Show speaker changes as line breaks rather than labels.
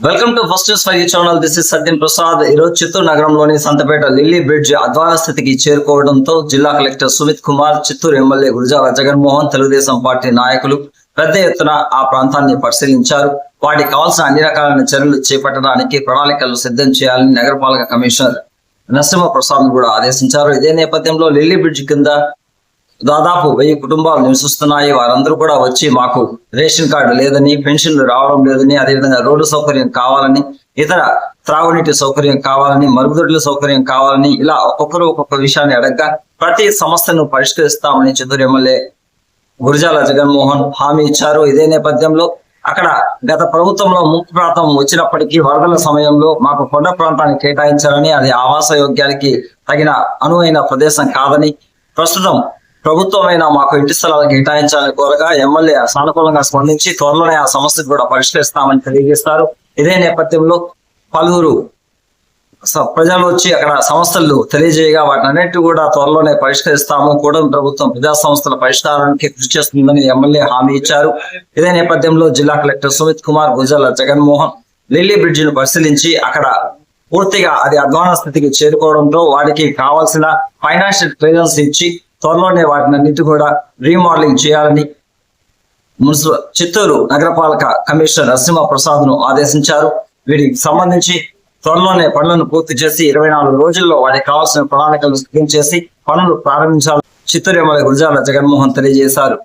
Welcome to first news five channel this is Satyam Prasad ఈ రోజు చిత్తూరు నగరంలోని Santhapeta lily bridge అధ్వాన స్థితికి చేరుకోవడంతో జిల్లా collector Sumit Kumar Chittoor MLA Gurujala Jaganmohan Telugu Desam party నాయకులు పెద్ద ఎత్తున ఆ ప్రాంతాన్ని పరిశీలించారు. వాటికి కావాల్సిన అన్ని రకాలైన చర్యలు చేపట్టడానికి ప్రణాళికలు సిద్ధం చేయాలని నగరపాలక కమిషనర్ నరసింహ ప్రసాద్ కూడా ఆదేశించారు. ఇదే నేపథ్యంలో లిల్లీ బ్రిడ్జ్ కింద దాదాపు వెయ్యి కుటుంబాలు నివసిస్తున్నాయి. వారందరూ కూడా వచ్చి మాకు రేషన్ కార్డు లేదని పెన్షన్లు రావడం లేదని అదేవిధంగా రోడ్డు సౌకర్యం కావాలని ఇతర త్రాగునీటి సౌకర్యం కావాలని మరుగుదొడ్ల సౌకర్యం కావాలని ఇలా ఒక్కొక్కరు ఒక్కొక్క విషయాన్ని అడగగా ప్రతి సమస్యను పరిష్కరిస్తామని చిత్తూరు ఎమ్మెల్యే గురజాల జగన్మోహన్ హామీ ఇచ్చారు. ఇదే నేపథ్యంలో అక్కడ గత ప్రభుత్వంలో ముక్కు ప్రాంతం వచ్చినప్పటికీ వరదల సమయంలో మాకు కొండ ప్రాంతాన్ని కేటాయించాలని అది ఆవాస యోగ్యానికి తగిన అనువైన ప్రదేశం కాదని ప్రస్తుతం ప్రభుత్వమైన మాకు ఇంటి స్థలాలు కేటాయించాలని కోరగా ఎమ్మెల్యే సానుకూలంగా స్పందించి త్వరలోనే ఆ సమస్యను కూడా పరిష్కరిస్తామని తెలియజేస్తారు. ఇదే నేపథ్యంలో పలువురు ప్రజలు వచ్చి అక్కడ సమస్యలు తెలియజేయగా వాటిని అన్నిటి కూడా త్వరలోనే పరిష్కరిస్తాము. కూడా ప్రభుత్వం ప్రజా సంస్థల పరిష్కారానికి కృషి చేస్తుందని ఎమ్మెల్యే హామీ ఇచ్చారు. ఇదే నేపథ్యంలో జిల్లా కలెక్టర్ సుమిత్ కుమార్ గుజల జగన్మోహన్ లిల్లీ బ్రిడ్జ్ను పరిశీలించి అక్కడ పూర్తిగా అది అధ్వాన స్థితికి చేరుకోవడంతో వాడికి కావాల్సిన ఫైనాన్షియల్ క్లియరెన్స్ ఇచ్చి త్వరలోనే వాటిని కూడా రీమోడలింగ్ చేయాలని మున్సిపల్ చిత్తూరు నగరపాలక కమిషనర్ నరసింహ ప్రసాద్ను ఆదేశించారు. వీటికి సంబంధించి త్వరలోనే పనులను పూర్తి చేసి ఇరవై నాలుగు రోజుల్లో వాటికి కావాల్సిన ప్రణాళికలు సిద్ధం చేసి పనులు ప్రారంభించాలని చిత్తూరు ఎమ్మెల్యే గురజాల జగన్మోహన్ తెలియజేశారు.